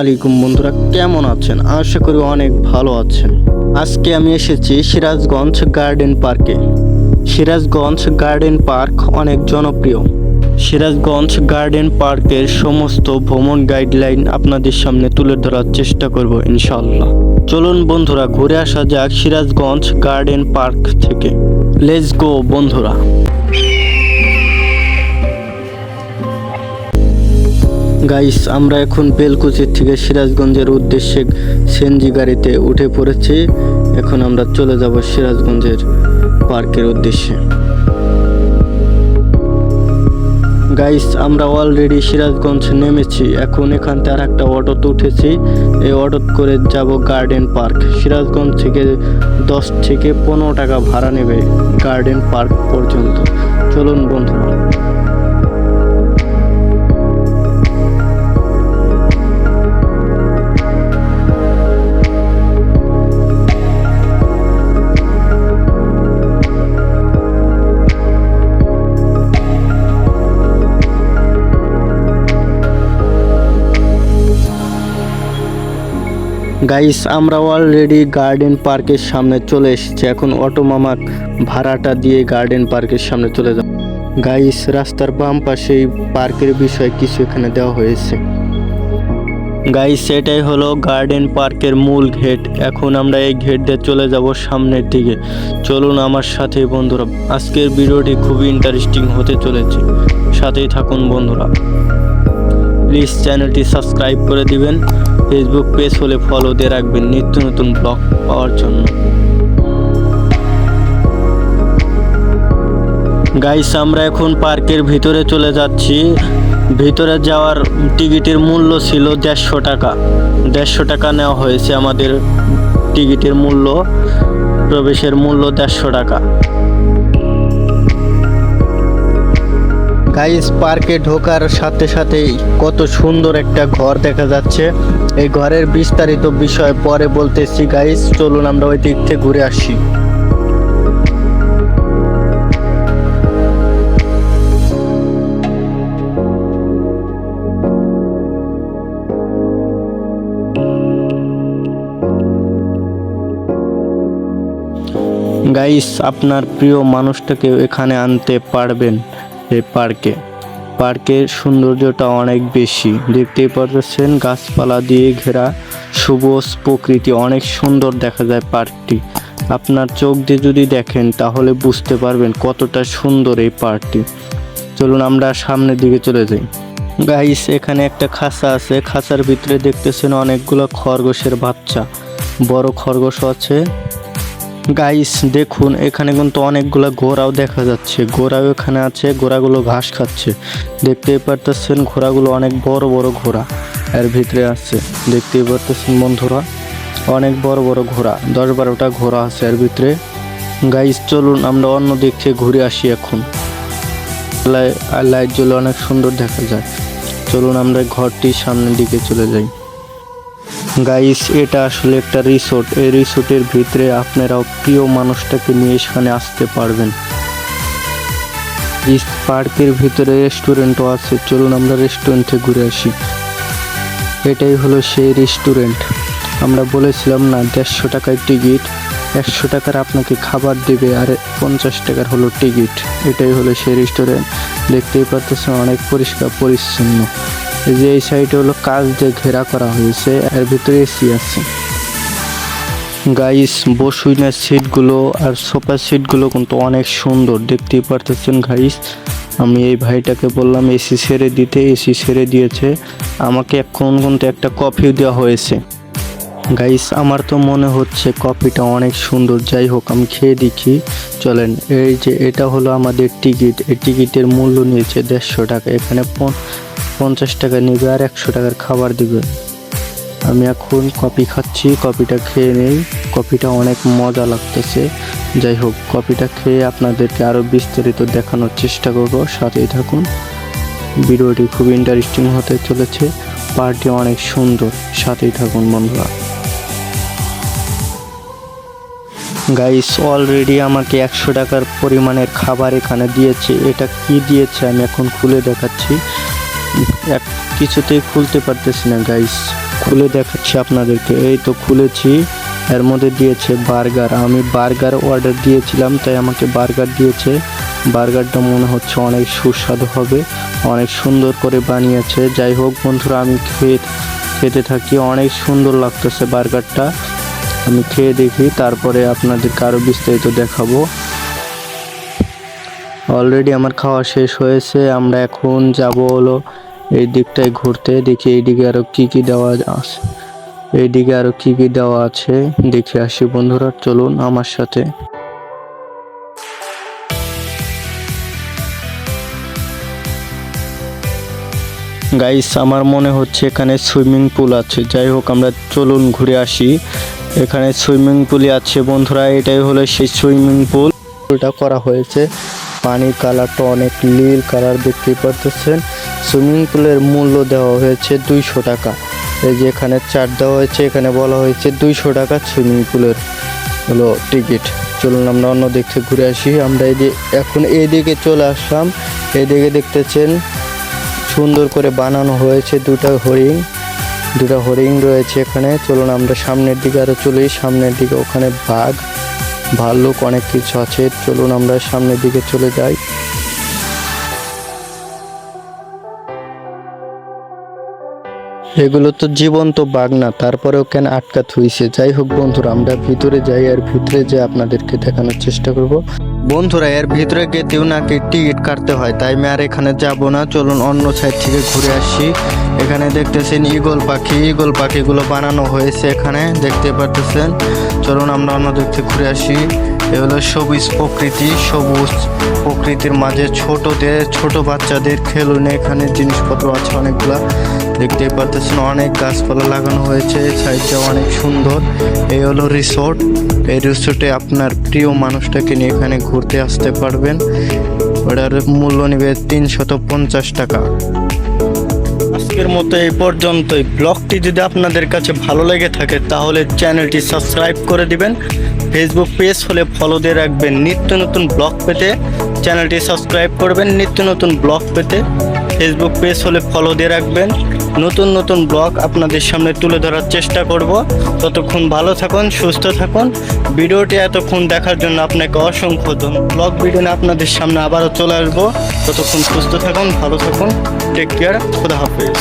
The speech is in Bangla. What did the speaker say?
আলাইকুম বন্ধুরা, কেমন আছেন? আশা করি অনেক ভালো আছেন। আজকে আমি এসেছি সিরাজগঞ্জ গার্ডেন পার্কে। সিরাজগঞ্জ গার্ডেন পার্ক অনেক জনপ্রিয়। সিরাজগঞ্জ গার্ডেন পার্কের সমস্ত ভ্রমণ গাইডলাইন আপনাদের সামনে তুলে ধরার চেষ্টা করব ইনশাল্লাহ চলুন বন্ধুরা, ঘুরে আসা যাক সিরাজগঞ্জ গার্ডেন পার্ক থেকে। লেটস গো বন্ধুরা। গাইস, আমরা এখন বেলকুচির থেকে সিরাজগঞ্জের উদ্দেশ্যে সেনজি গাড়িতে উঠে পড়েছি। এখন আমরা চলে যাব সিরাজগঞ্জের পার্কের উদ্দেশ্যে। গাইস, আমরা অলরেডি সিরাজগঞ্জ নেমেছি। এখন এখান থেকে আর একটা অটোতে উঠেছি। এই অটো করে যাব গার্ডেন পার্ক সিরাজগঞ্জ থেকে দশ থেকে পনেরো টাকা ভাড়া নেবে গার্ডেন পার্ক পর্যন্ত। চলুন বন্ধুরা। গাইস, আমরা অলরেডি গার্ডেন পার্কের সামনে চলে এসেছি। এখন অটো মামাক ভাড়াটা দিয়ে গার্ডেন পার্কের সামনে চলে যাব। গাইস, রাস্তার বাম পাশে এই পার্কের বিষয়ে কিছু এখানে দেওয়া হয়েছে। গাইস, এটাই হলো গার্ডেন পার্কের মূল গেট এখন আমরা এই গেট দিয়ে চলে যাব সামনের দিকে। চলুন আমার সাথে বন্ধুরা, আজকের ভিডিওটি খুবই ইন্টারেস্টিং হতে চলেছে। সাথেই থাকুন বন্ধুরা। প্লিজ চ্যানেলটি সাবস্ক্রাইব করে দিবেন। ফেসবুক পেজ হলে ফলো দিয়ে রাখবেন নিত্য নতুন ব্লগ পাওয়ার জন্য। গাইস আমরা এখন পার্কের ভিতরে চলে যাচ্ছি। ভিতরে যাওয়ার টিকিটের মূল্য ছিল দেড়শো টাকা। দেড়শো টাকা নেওয়া হয়েছে আমাদের টিকিটের মূল্য। প্রবেশের মূল্য দেড়শো টাকা। গাইস পার্কে ঢোকার সাথে সাথেই কত সুন্দর একটা ঘর দেখা যাচ্ছে। এই ঘরের বিস্তারিত বিষয় পরে বলতেছি গাইস চলুন আমরা ওই দিক থেকে ঘুরে আসি। গাইস আপনার প্রিয় মানুষটাকে এখানে আনতে পারবেন। এই পার্কে। পার্কের সৌন্দর্যটা অনেক বেশি। দেখতেই পাচ্ছেন গাছপালা দিয়ে ঘেরা সবুজ প্রকৃতি, অনেক সুন্দর দেখা যায় পার্কটি। আপনার চোখ দিয়ে যদি দেখেন, তাহলে বুঝতে পারবেন কতটা সুন্দর এই পার্কটি। চলুন আমরা সামনের দিকে চলে যাই। গাইস, এখানে একটা খাঁচা আছে। খাঁচার ভিতরে দেখতেছেন অনেকগুলো খরগোশের বাচ্চা। বড় খরগোশ আছে গাইস দেখুন, এখানে কিন্তু অনেকগুলো ঘোড়াও দেখা যাচ্ছে। ঘোড়াও এখানে আছে, ঘোড়াগুলো ঘাস খাচ্ছে। দেখতেই পারতেছেন, ঘোড়াগুলো অনেক বড় বড় ঘোড়া এর ভিতরে আছে। দেখতেই পারতেছেন বন্ধুরা, অনেক বড় বড় ঘোড়া, দশ বারোটা ঘোড়া আছে এর ভিতরে। গাইস চলুন, আমরা অন্য দিক থেকে ঘুরে আসি এখন। লাইট জ্বলে অনেক সুন্দর দেখা যায়। চলুন, আমরা ঘরটির সামনের দিকে চলে যাই। গাইস এটা আসলে একটা রিসোর্ট এই রিসোর্টের ভিতরে আপনারাও প্রিয় মানুষটাকে নিয়ে সেখানে আসতে পারবেন। পার্কের ভিতরে রেস্টুরেন্টও আছে। চলুন আমরা রেস্টুরেন্টে ঘুরে আসি। এটাই হলো সেই রেস্টুরেন্ট আমরা বলেছিলাম না, দেড়শো টাকায় টিকিট একশো টাকার আপনাকে খাবার দেবে আর পঞ্চাশ টাকার হলো টিকিট এটাই হলো সেই রেস্টুরেন্ট দেখতেই পাচ্ছেন অনেক পরিষ্কার পরিচ্ছন্ন। যে এই সাইডে হলো কাজ দিয়ে ঘেরা করা হয়েছে, এর ভিতরে এসি আছে। গাইস বসুইনার সিটগুলো আর সোফা সিটগুলো কিন্তু অনেক সুন্দর, দেখতেই পারতেছেন গাইস আমি এই ভাইটাকে বললাম এসি সেরে দিতে এসি সেরে দিয়েছে। আমাকে এখন কিন্তু একটা কফিও দেওয়া হয়েছে। গাইস আমার তো মনে হচ্ছে কফিটা অনেক সুন্দর। যাই হোক, আমি খেয়ে দেখি। চলেন, এই যে এটা হলো আমাদের টিকিট এই টিকিটের মূল্য নিয়েছে দেড়শো টাকা। এখানে পঞ্চাশ টাকা নেবে আর একশো টাকার খাবার দিবে। আমি এখন কফি খাচ্ছি, কফিটা খেয়ে নেই। কফিটা অনেক মজা লাগতেছে। যাই হোক, কফিটা খেয়ে আপনাদেরকে আরও বিস্তারিত দেখানোর চেষ্টা করব। সাথেই থাকুন। ভিডিওটি খুব ইন্টারেস্টিং হতে চলেছে। পার্টি অনেক সুন্দর। সাথেই থাকুন বন্ধুরা। গাইস অলরেডি আমাকে একশো টাকার পরিমাণের খাবার এখানে দিয়েছে। এটা কি দিয়েছে আমি এখন খুলে দেখাচ্ছি। কিছুতেই খুলতে পারতেছি না গাইস খুলে দেখাচ্ছি আপনাদেরকে। এই তো খুলেছি। এর মধ্যে দিয়েছে বার্গার। আমি বার্গার অর্ডার দিয়েছিলাম, তাই আমাকে বার্গার দিয়েছে। বার্গারটা মনে হচ্ছে অনেক সুস্বাদু হবে, অনেক সুন্দর করে বানিয়েছে। যাই হোক বন্ধুরা, আমি খেয়ে, খেতে থাকি। অনেক সুন্দর লাগতেছে বার্গারটা। আমি খেয়ে দেখি, তারপরে আপনাদেরকে আরও বিস্তারিত দেখাবো। অলরেডি আমার খাওয়া শেষ হয়েছে। আমরা এখন যাব হলো এই দিকটায় ঘুরতে দেখি এইদিকে আরও কি কি দেওয়া আছে। এইদিকে আরও কি কি দেওয়া আছে, দেখে আসি বন্ধুরা, চলুন আমার সাথে। গাইস আমার মনে হচ্ছে এখানে সুইমিং পুল আছে। যাই হোক, আমরা চলুন ঘুরে আসি। এখানে সুইমিং পুলই আছে বন্ধুরা, এটাই হলো সেই সুইমিং পুল। পুলটা করা হয়েছে। পানির কালারটা অনেক নীল কালার দেখতে পারতেছেন। সুইমিং পুলের মূল্য দেওয়া হয়েছে দুইশো টাকা। এই যে এখানে চার্ট দেওয়া হয়েছে, এখানে বলা হয়েছে দুইশো টাকা সুইমিং পুলের হলো টিকিট। চলুন আমরা অন্য দিক থেকে ঘুরে আসি। আমরা এই যে এখন এইদিকে চলে আসলাম। এইদিকে দেখতেছেন, সুন্দর করে বানানো হয়েছে দুটো হরিণ। দুটো হরিণ রয়েছে এখানে। চলুন আমরা সামনের দিকে আরও চলি। সামনের দিকে ওখানে বাঘ, ভাল্লুক অনেক কিছু আছে। চলুন আমরা সামনের দিকে চলে যাই। এগুলো তো জীবন্ত বাঘ না তারপরে ওখানে আটকা থুইছে যাই হোক বন্ধুরা, আমরা ভিতরে যাই, আর ভিতরে যে আপনাদেরকে দেখানোর চেষ্টা করব। বন্ধুরা, এর ভিতরে গেতেও নাকি টিকিট কাটতে হয়, তাই আমি আর এখানে যাব না। চলুন অন্য সাইড থেকে ঘুরে আসি। এখানে দেখতেছেন ইগল পাখি ইগল পাখিগুলো বানানো হয়েছে এখানে, দেখতে পারতেছেন। চলুন আমরা অন্য দিক থেকে ঘুরে আসি। এ হলো সবুজ প্রকৃতি। সবুজ প্রকৃতির মাঝে ছোটদের, ছোট বাচ্চাদের খেলুনে, এখানে জিনিসপত্র আছে অনেকগুলা। দেখতে পারতেছেন অনেক গাছপালা লাগানো হয়েছে সাইডটা অনেক সুন্দর। এই হলো রিসোর্ট। এই রিসোর্টে আপনার প্রিয় মানুষটাকে নিয়ে এখানে ঘুরতে আসতে পারবেন। ওটার মূল্য নেবে তিনশত পঞ্চাশ টাকা। আজকের মতো এই পর্যন্তই। ব্লগটি যদি আপনাদের কাছে ভালো লেগে থাকে, তাহলে চ্যানেলটি সাবস্ক্রাইব করে দিবেন। ফেসবুক পেজ হলে ফলো দিয়ে রাখবেন। নিত্য নতুন ব্লগ পেতে চ্যানেলটি সাবস্ক্রাইব করবেন। নিত্য নতুন ব্লগ পেতে ফেসবুক পেজ হলে ফলো দিয়ে রাখবেন। নতুন নতুন ব্লগ আপনাদের সামনে তুলে ধরার চেষ্টা করব। ততক্ষণ ভালো থাকুন, সুস্থ থাকুন। ভিডিওটি এতক্ষণ দেখার জন্য আপনাকে অসংখ্য ধন্যবাদ ব্লগ ভিডিও আপনাদের সামনে আবারও চলে আসব। ততক্ষণ সুস্থ থাকুন, ভালো থাকুন। টেক কেয়ার খুদা হাফেজ।